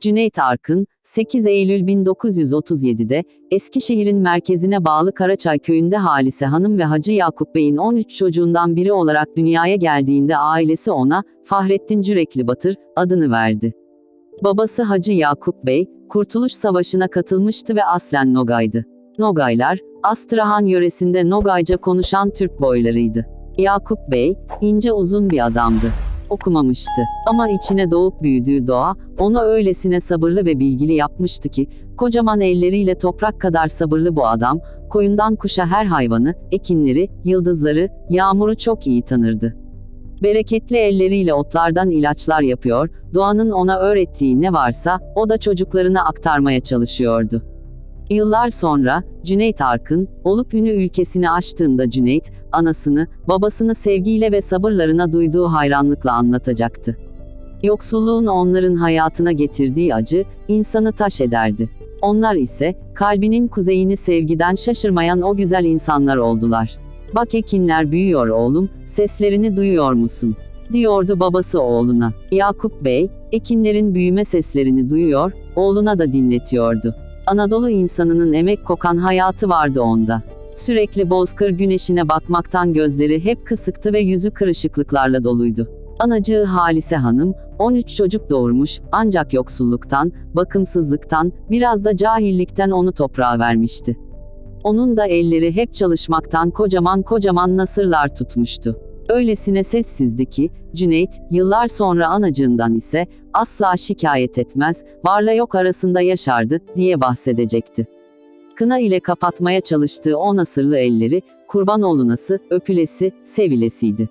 Cüneyt Arkın, 8 Eylül 1937'de Eskişehir'in merkezine bağlı Karaçay köyünde Halise Hanım ve Hacı Yakup Bey'in 13 çocuğundan biri olarak dünyaya geldiğinde ailesi ona Fahrettin Cürekli Batır adını verdi. Babası Hacı Yakup Bey, Kurtuluş Savaşı'na katılmıştı ve aslen Nogay'dı. Nogaylar, Astrahan yöresinde Nogayca konuşan Türk boylarıydı. Yakup Bey, ince uzun bir adamdı. Okumamıştı. Ama içine doğup büyüdüğü doğa, onu öylesine sabırlı ve bilgili yapmıştı ki, kocaman elleriyle toprak kadar sabırlı bu adam, koyundan kuşa her hayvanı, ekinleri, yıldızları, yağmuru çok iyi tanırdı. Bereketli elleriyle otlardan ilaçlar yapıyor, doğanın ona öğrettiği ne varsa, o da çocuklarına aktarmaya çalışıyordu. Yıllar sonra, Cüneyt Arkın, olup ünü ülkesini açtığında Cüneyt, anasını, babasını sevgiyle ve sabırlarına duyduğu hayranlıkla anlatacaktı. Yoksulluğun onların hayatına getirdiği acı, insanı taş ederdi. Onlar ise, kalbinin kuzeyini sevgiden şaşırmayan o güzel insanlar oldular. Bak ekinler büyüyor oğlum, seslerini duyuyor musun? diyordu babası oğluna. Yakup Bey, ekinlerin büyüme seslerini duyuyor, oğluna da dinletiyordu. Anadolu insanının emek kokan hayatı vardı onda. Sürekli bozkır güneşine bakmaktan gözleri hep kısıktı ve yüzü kırışıklıklarla doluydu. Anacığı Halise Hanım, 13 çocuk doğurmuş, ancak yoksulluktan, bakımsızlıktan, biraz da cahillikten onu toprağa vermişti. Onun da elleri hep çalışmaktan kocaman kocaman nasırlar tutmuştu. Öylesine sessizdi ki, Cüneyt, yıllar sonra anacığından ise, asla şikayet etmez, varla yok arasında yaşardı, diye bahsedecekti. Kına ile kapatmaya çalıştığı o nasırlı elleri, kurban olunası, öpülesi, sevilesiydi.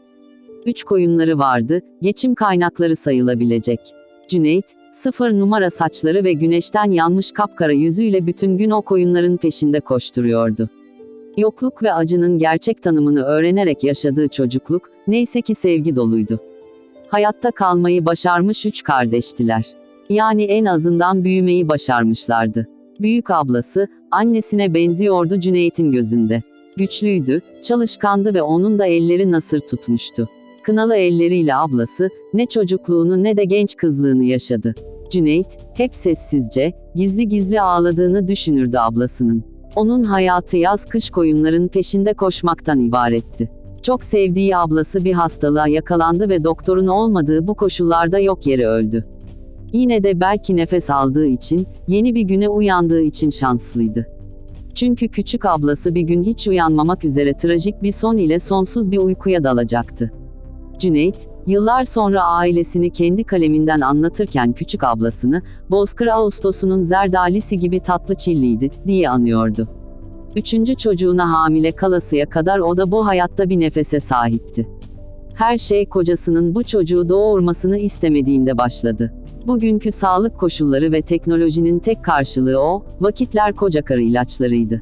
Üç koyunları vardı, geçim kaynakları sayılabilecek. Cüneyt, sıfır numara saçları ve güneşten yanmış kapkara yüzüyle bütün gün o koyunların peşinde koşturuyordu. Yokluk ve acının gerçek tanımını öğrenerek yaşadığı çocukluk, neyse ki sevgi doluydu. Hayatta kalmayı başarmış üç kardeştiler. Yani en azından büyümeyi başarmışlardı. Büyük ablası, annesine benziyordu Cüneyt'in gözünde. Güçlüydü, çalışkandı ve onun da elleri nasır tutmuştu. Kınalı elleriyle ablası, ne çocukluğunu ne de genç kızlığını yaşadı. Cüneyt, hep sessizce, gizli gizli ağladığını düşünürdü ablasının. Onun hayatı yaz kış koyunların peşinde koşmaktan ibaretti. Çok sevdiği ablası bir hastalığa yakalandı ve doktorun olmadığı bu koşullarda yok yere öldü. Yine de belki nefes aldığı için, yeni bir güne uyandığı için şanslıydı. Çünkü küçük ablası bir gün hiç uyanmamak üzere trajik bir son ile sonsuz bir uykuya dalacaktı. Cüneyt, yıllar sonra ailesini kendi kaleminden anlatırken küçük ablasını, Bozkır Ağustos'unun zerdalisi gibi tatlı çilliydi, diye anıyordu. Üçüncü çocuğuna hamile kalasıya kadar o da bu hayatta bir nefese sahipti. Her şey kocasının bu çocuğu doğurmasını istemediğinde başladı. Bugünkü sağlık koşulları ve teknolojinin tek karşılığı o, vakitler koca karı ilaçlarıydı.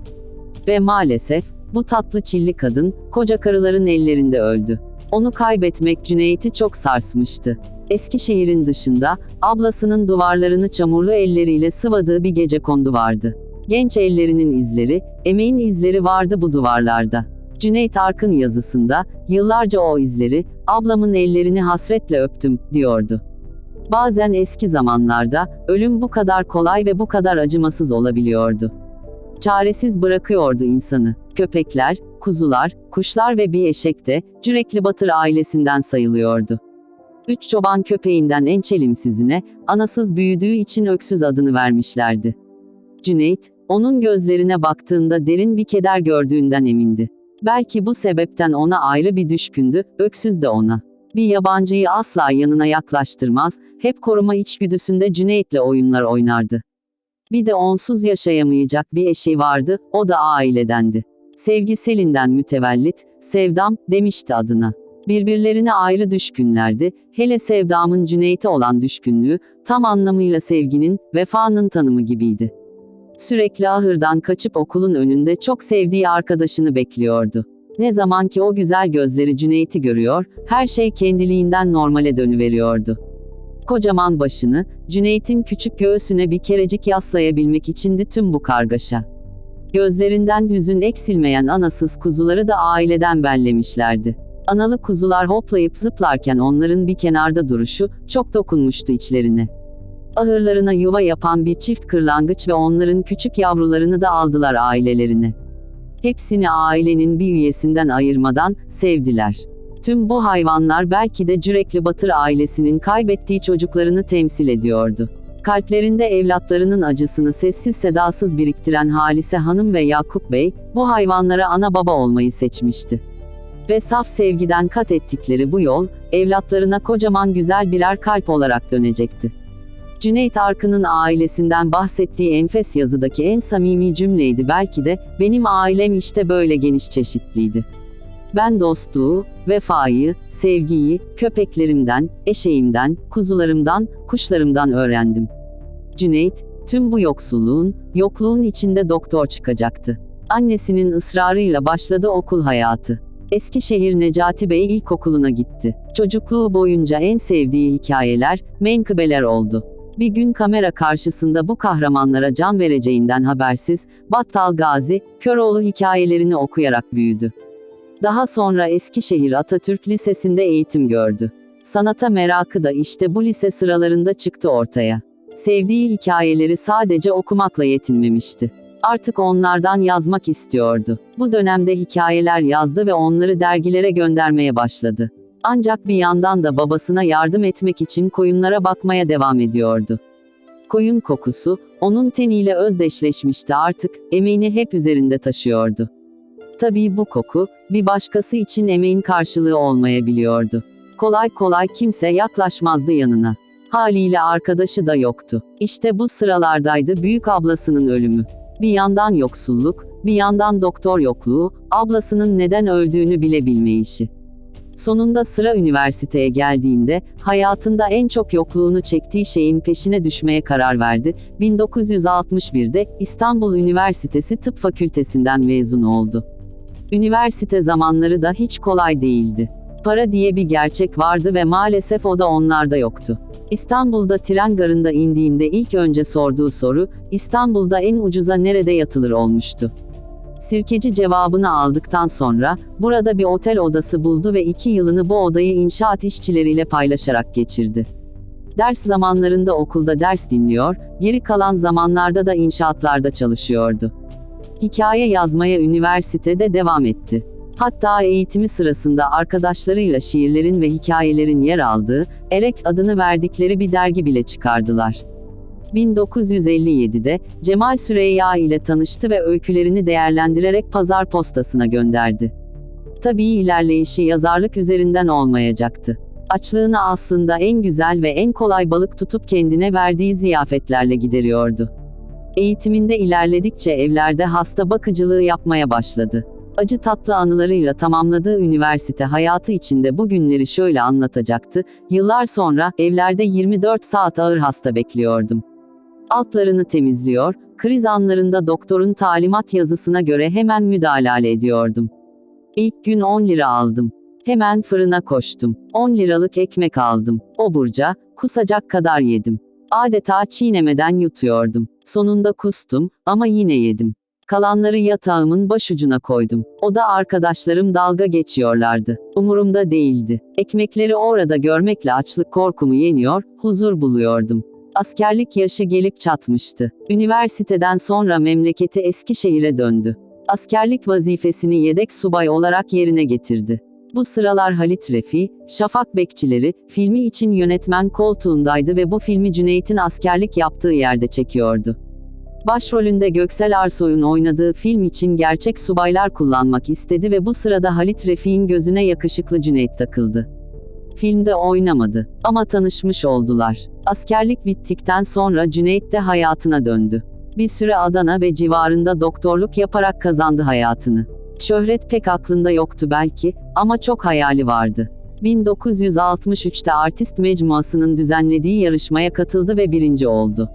Ve maalesef, bu tatlı çilli kadın, koca karıların ellerinde öldü. Onu kaybetmek Cüneyt'i çok sarsmıştı. Eskişehir'in dışında, ablasının duvarlarını çamurlu elleriyle sıvadığı bir gece kondu vardı. Genç ellerinin izleri, emeğin izleri vardı bu duvarlarda. Cüneyt Arkın yazısında, yıllarca o izleri, ablamın ellerini hasretle öptüm, diyordu. Bazen eski zamanlarda, ölüm bu kadar kolay ve bu kadar acımasız olabiliyordu. Çaresiz bırakıyordu insanı. Köpekler, kuzular, kuşlar ve bir eşek de, Cürekli Batır ailesinden sayılıyordu. Üç çoban köpeğinden en çelimsizine, anasız büyüdüğü için öksüz adını vermişlerdi. Cüneyt, onun gözlerine baktığında derin bir keder gördüğünden emindi. Belki bu sebepten ona ayrı bir düşkündü, öksüz de ona. Bir yabancıyı asla yanına yaklaştırmaz, hep koruma içgüdüsünde Cüneyt'le oyunlar oynardı. Bir de onsuz yaşayamayacak bir eşi vardı, o da ailedendi. Sevgi Selin'den mütevellit, Sevdam, demişti adına. Birbirlerine ayrı düşkünlerdi, hele Sevdam'ın Cüneyt'e olan düşkünlüğü, tam anlamıyla sevginin, vefanın tanımı gibiydi. Sürekli ahırdan kaçıp okulun önünde çok sevdiği arkadaşını bekliyordu. Ne zaman ki o güzel gözleri Cüneyt'i görüyor, her şey kendiliğinden normale dönüveriyordu. Kocaman başını, Cüneyt'in küçük göğsüne bir kerecik yaslayabilmek içindi tüm bu kargaşa. Gözlerinden hüzün eksilmeyen anasız kuzuları da aileden bellemişlerdi. Analı kuzular hoplayıp zıplarken onların bir kenarda duruşu, çok dokunmuştu içlerine. Ahırlarına yuva yapan bir çift kırlangıç ve onların küçük yavrularını da aldılar ailelerine. Hepsini ailenin bir üyesinden ayırmadan sevdiler. Tüm bu hayvanlar belki de Cürekli Batır ailesinin kaybettiği çocuklarını temsil ediyordu. Kalplerinde evlatlarının acısını sessiz sedasız biriktiren Halise Hanım ve Yakup Bey, bu hayvanlara ana baba olmayı seçmişti. Ve saf sevgiden kat ettikleri bu yol, evlatlarına kocaman güzel birer kalp olarak dönecekti. Cüneyt Arkın'ın ailesinden bahsettiği enfes yazıdaki en samimi cümleydi belki de, benim ailem işte böyle geniş çeşitliydi. Ben dostluğu, vefayı, sevgiyi, köpeklerimden, eşeğimden, kuzularımdan, kuşlarımdan öğrendim. Cüneyt, tüm bu yoksulluğun, yokluğun içinde doktor çıkacaktı. Annesinin ısrarıyla başladı okul hayatı. Eskişehir Necati Bey İlkokulu'na gitti. Çocukluğu boyunca en sevdiği hikayeler, menkıbeler oldu. Bir gün kamera karşısında bu kahramanlara can vereceğinden habersiz, Battal Gazi, Köroğlu hikayelerini okuyarak büyüdü. Daha sonra Eskişehir Atatürk Lisesi'nde eğitim gördü. Sanata merakı da işte bu lise sıralarında çıktı ortaya. Sevdiği hikayeleri sadece okumakla yetinmemişti. Artık onlardan yazmak istiyordu. Bu dönemde hikayeler yazdı ve onları dergilere göndermeye başladı. Ancak bir yandan da babasına yardım etmek için koyunlara bakmaya devam ediyordu. Koyun kokusu, onun teniyle özdeşleşmişti artık, emeğini hep üzerinde taşıyordu. Tabii bu koku, bir başkası için emeğin karşılığı olmayabiliyordu. Kolay kolay kimse yaklaşmazdı yanına. Haliyle arkadaşı da yoktu. İşte bu sıralardaydı büyük ablasının ölümü. Bir yandan yoksulluk, bir yandan doktor yokluğu, ablasının neden öldüğünü bile bilmeyişi. Sonunda sıra üniversiteye geldiğinde, hayatında en çok yokluğunu çektiği şeyin peşine düşmeye karar verdi. 1961'de İstanbul Üniversitesi Tıp Fakültesinden mezun oldu. Üniversite zamanları da hiç kolay değildi. Para diye bir gerçek vardı ve maalesef o da onlarda yoktu. İstanbul'da tren garında indiğinde ilk önce sorduğu soru, İstanbul'da en ucuza nerede yatılır olmuştu. Sirkeci cevabını aldıktan sonra, burada bir otel odası buldu ve iki yılını bu odayı inşaat işçileriyle paylaşarak geçirdi. Ders zamanlarında okulda ders dinliyor, geri kalan zamanlarda da inşaatlarda çalışıyordu. Hikaye yazmaya üniversitede devam etti. Hatta eğitimi sırasında arkadaşlarıyla şiirlerin ve hikayelerin yer aldığı, Erek adını verdikleri bir dergi bile çıkardılar. 1957'de Cemal Süreyya ile tanıştı ve öykülerini değerlendirerek pazar postasına gönderdi. Tabii ilerleyişi yazarlık üzerinden olmayacaktı. Açlığını aslında en güzel ve en kolay balık tutup kendine verdiği ziyafetlerle gideriyordu. Eğitiminde ilerledikçe evlerde hasta bakıcılığı yapmaya başladı. Acı tatlı anılarıyla tamamladığı üniversite hayatı içinde bu günleri şöyle anlatacaktı. Yıllar sonra evlerde 24 saat ağır hasta bekliyordum. Altlarını temizliyor, kriz anlarında doktorun talimat yazısına göre hemen müdahale ediyordum. İlk gün 10 lira aldım. Hemen fırına koştum. 10 liralık ekmek aldım. Oburca, kusacak kadar yedim. Adeta çiğnemeden yutuyordum. Sonunda kustum, ama yine yedim. Kalanları yatağımın başucuna koydum. O da arkadaşlarım dalga geçiyorlardı. Umurumda değildi. Ekmekleri orada görmekle açlık korkumu yeniyor, huzur buluyordum. Askerlik yaşı gelip çatmıştı. Üniversiteden sonra memleketi Eskişehir'e döndü. Askerlik vazifesini yedek subay olarak yerine getirdi. Bu sıralar Halit Refi, Şafak Bekçileri, filmi için yönetmen koltuğundaydı ve bu filmi Cüneyt'in askerlik yaptığı yerde çekiyordu. Başrolünde Göksel Arsoy'un oynadığı film için gerçek subaylar kullanmak istedi ve bu sırada Halit Refik'in gözüne yakışıklı Cüneyt takıldı. Filmde oynamadı ama tanışmış oldular. Askerlik bittikten sonra Cüneyt de hayatına döndü. Bir süre Adana ve civarında doktorluk yaparak kazandı hayatını. Şöhret pek aklında yoktu belki ama çok hayali vardı. 1963'te Artist Mecmuası'nın düzenlediği yarışmaya katıldı ve birinci oldu.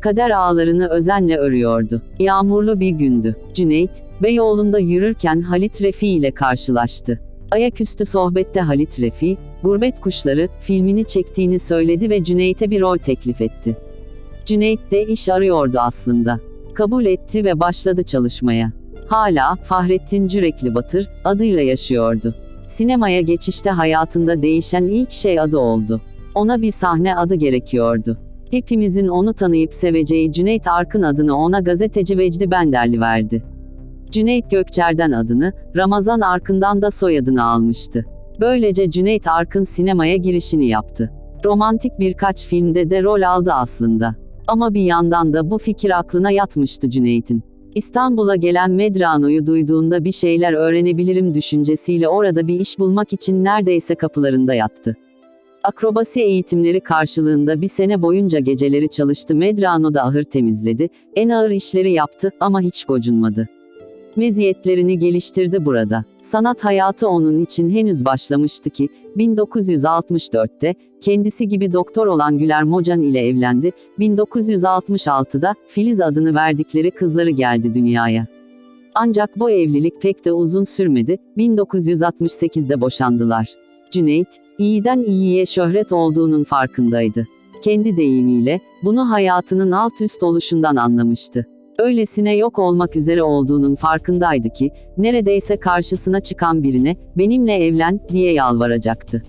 Kader ağlarını özenle örüyordu. Yağmurlu bir gündü. Cüneyt, Beyoğlu'nda yürürken Halit Refi ile karşılaştı. Ayaküstü sohbette Halit Refi, Gurbet Kuşları filmini çektiğini söyledi ve Cüneyt'e bir rol teklif etti. Cüneyt de iş arıyordu aslında. Kabul etti ve başladı çalışmaya. Hala Fahrettin Cürekli Batır adıyla yaşıyordu. Sinemaya geçişte hayatında değişen ilk şey adı oldu. Ona bir sahne adı gerekiyordu. Hepimizin onu tanıyıp seveceği Cüneyt Arkın adını ona gazeteci Vecdi Benderli verdi. Cüneyt Gökçer'den adını, Ramazan Arkın'dan da soyadını almıştı. Böylece Cüneyt Arkın sinemaya girişini yaptı. Romantik birkaç filmde de rol aldı aslında. Ama bir yandan da bu fikir aklına yatmıştı Cüneyt'in. İstanbul'a gelen Medrano'yu duyduğunda bir şeyler öğrenebilirim düşüncesiyle orada bir iş bulmak için neredeyse kapılarında yattı. Akrobasi eğitimleri karşılığında bir sene boyunca geceleri çalıştı Medrano'da ahır temizledi, en ağır işleri yaptı ama hiç gocunmadı. Meziyetlerini geliştirdi burada. Sanat hayatı onun için henüz başlamıştı ki, 1964'te, kendisi gibi doktor olan Güler Mocan ile evlendi, 1966'da, Filiz adını verdikleri kızları geldi dünyaya. Ancak bu evlilik pek de uzun sürmedi, 1968'de boşandılar. Cüneyt, iyiden iyiye şöhret olduğunun farkındaydı. Kendi deyimiyle, bunu hayatının alt üst oluşundan anlamıştı. Öylesine yok olmak üzere olduğunun farkındaydı ki, neredeyse karşısına çıkan birine, benimle evlen, diye yalvaracaktı.